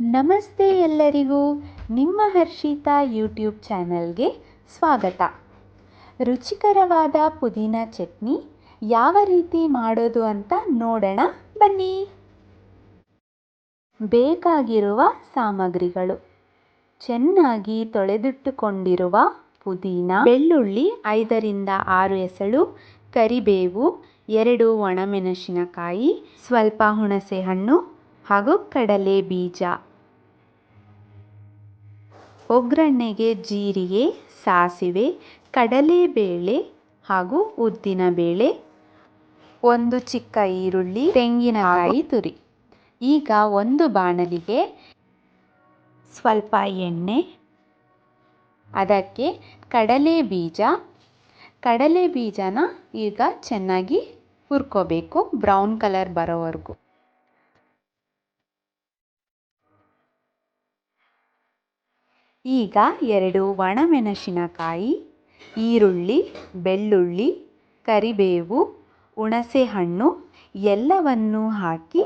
ನಮಸ್ತೆ ಎಲ್ಲರಿಗೂ ನಿಮ್ಮ ಹರ್ಷಿತಾ ಯೂಟ್ಯೂಬ್ ಚಾನಲ್ಗೆ ಸ್ವಾಗತ. ರುಚಿಕರವಾದ ಪುದೀನ ಚಟ್ನಿ ಯಾವ ರೀತಿ ಮಾಡೋದು ಅಂತ ನೋಡೋಣ ಬನ್ನಿ. ಬೇಕಾಗಿರುವ ಸಾಮಗ್ರಿಗಳು. ಚೆನ್ನಾಗಿ ತೊಳೆದಿಟ್ಟುಕೊಂಡಿರುವ ಪುದೀನ, ಬೆಳ್ಳುಳ್ಳಿ ಐದರಿಂದ ಆರು ಎಸಳು, ಕರಿಬೇವು, ಎರಡು ಒಣಮೆಣಸಿನಕಾಯಿ, ಸ್ವಲ್ಪ ಹುಣಸೆಹಣ್ಣು ಹಾಗೂ ಕಡಲೆ ಬೀಜ. ಒಗ್ಗರಣೆಗೆ ಜೀರಿಗೆ, ಸಾಸಿವೆ, ಕಡಲೆಬೇಳೆ ಹಾಗೂ ಉದ್ದಿನಬೇಳೆ ಒಂದು ಚಿಕ್ಕ ಈರುಳ್ಳಿ ತೆಂಗಿನಕಾಯಿ ತುರಿ. ಈಗ ಒಂದು ಬಾಣಲಿಗೆ ಸ್ವಲ್ಪ ಎಣ್ಣೆ, ಅದಕ್ಕೆ ಕಡಲೆ ಬೀಜ ಕಡಲೆ ಬೀಜನ ಈಗ ಚೆನ್ನಾಗಿ ಹುರ್ಕೋಬೇಕು, ಬ್ರೌನ್ ಕಲರ್ ಬರೋವರೆಗೂ. ಈಗ ಎರಡು ಒಣಮೆಣಸಿನಕಾಯಿ, ಈರುಳ್ಳಿ, ಬೆಳ್ಳುಳ್ಳಿ, ಕರಿಬೇವು, ಹುಣಸೆಹಣ್ಣು ಎಲ್ಲವನ್ನೂ ಹಾಕಿ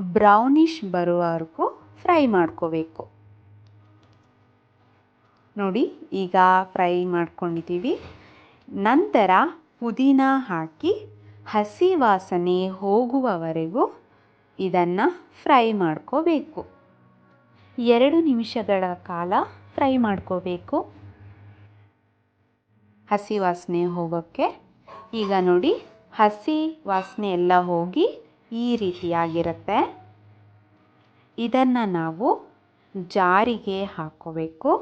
ಬ್ರೌನಿಷ್ ಬರುವವರೆಗೂ ಫ್ರೈ ಮಾಡ್ಕೋಬೇಕು. ನೋಡಿ, ಈಗ ಫ್ರೈ ಮಾಡ್ಕೊಂಡಿದ್ದೀವಿ. ನಂತರ ಪುದೀನ ಹಾಕಿ ಹಸಿ ವಾಸನೆ ಹೋಗುವವರೆಗೂ ಇದನ್ನು ಫ್ರೈ ಮಾಡ್ಕೋಬೇಕು. ಎರಡು ನಿಮಿಷಗಳ ಕಾಲ ಫ್ರೈ ಮಾಡ್ಕೋಬೇಕು. ಹಸಿ ವಾಸನೆ ಹೋಗೋಕ್ಕೆ ಈಗ ನೋಡಿ ಹಸಿ ವಾಸನೆ ಎಲ್ಲ ಹೋಗಿ ಈ ರೀತಿಯಾಗಿರುತ್ತೆ. ಇದನ್ನು ನಾವು ಜಾರಿಗೆ ಹಾಕೋಬೇಕು.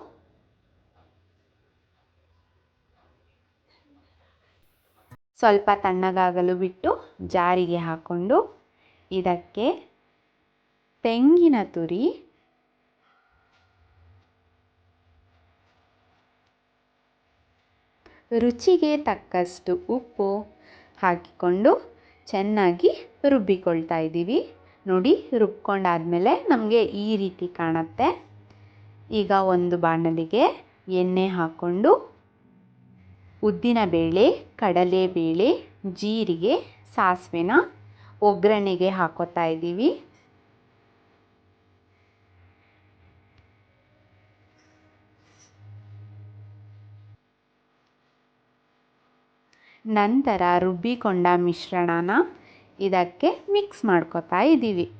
ಸ್ವಲ್ಪ ತಣ್ಣಗಾಗಲು ಬಿಟ್ಟು ಜಾರಿಗೆ ಹಾಕ್ಕೊಂಡು ಇದಕ್ಕೆ ತೆಂಗಿನ ತುರಿ ರುಚಿಗೆ ತಕ್ಕಷ್ಟು ಉಪ್ಪು ಹಾಕಿಕೊಂಡು ಚೆನ್ನಾಗಿ ರುಬ್ಬಿಕೊಳ್ತಾ ಇದ್ದೀವಿ. ನೋಡಿ, ರುಬ್ಕೊಂಡಾದಮೇಲೆ ನಮಗೆ ಈ ರೀತಿ ಕಾಣುತ್ತೆ. ಈಗ ಒಂದು ಬಾಣಲಿಗೆ ಎಣ್ಣೆ ಹಾಕ್ಕೊಂಡು ಉದ್ದಿನಬೇಳೆ ಕಡಲೆಬೇಳೆ ಜೀರಿಗೆ, ಸಾಸಿವೆನ ಒಗ್ಗರಣೆಗೆ ಹಾಕೋತಾ ಇದ್ದೀವಿ. ನಂತರ ರುಬ್ಬಿಕೊಂಡ ಮಿಶ್ರಣನ ಇದಕ್ಕೆ ಮಿಕ್ಸ್ ಮಾಡ್ಕೊತಾ ಇದ್ದೀವಿ.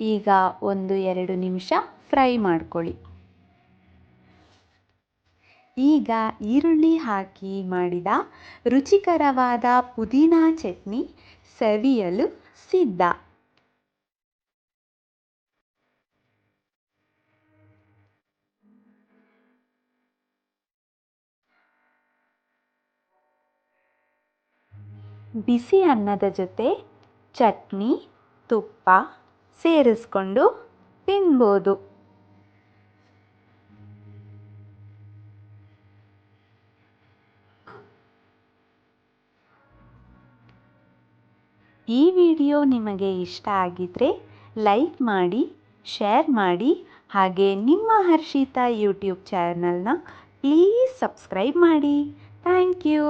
ಈಗ ಒಂದು ಎರಡು ನಿಮಿಷ ಫ್ರೈ ಮಾಡ್ಕೊಳ್ಳಿ. ಈಗ ಈರುಳ್ಳಿ ಹಾಕಿ ಮಾಡಿದ ರುಚಿಕರವಾದ ಪುದೀನಾ ಚಟ್ನಿ ಸವಿಯಲು ಸಿದ್ಧ. ಬಿಸಿ ಅನ್ನದ ಜೊತೆ ಚಟ್ನಿ, ತುಪ್ಪ ಸೇರಿಸ್ಕೊಂಡು ತಿನ್ಬೋದು. ಈ ವಿಡಿಯೋ ನಿಮಗೆ ಇಷ್ಟ ಆಗಿದ್ದರೆ ಲೈಕ್ ಮಾಡಿ, ಶೇರ್ ಮಾಡಿ, ಹಾಗೆ ನಿಮ್ಮ ಹರ್ಷಿತಾ ಯೂಟ್ಯೂಬ್ ಚಾನಲ್ನ ಪ್ಲೀಸ್ ಸಬ್ಸ್ಕ್ರೈಬ್ ಮಾಡಿ. Thank you.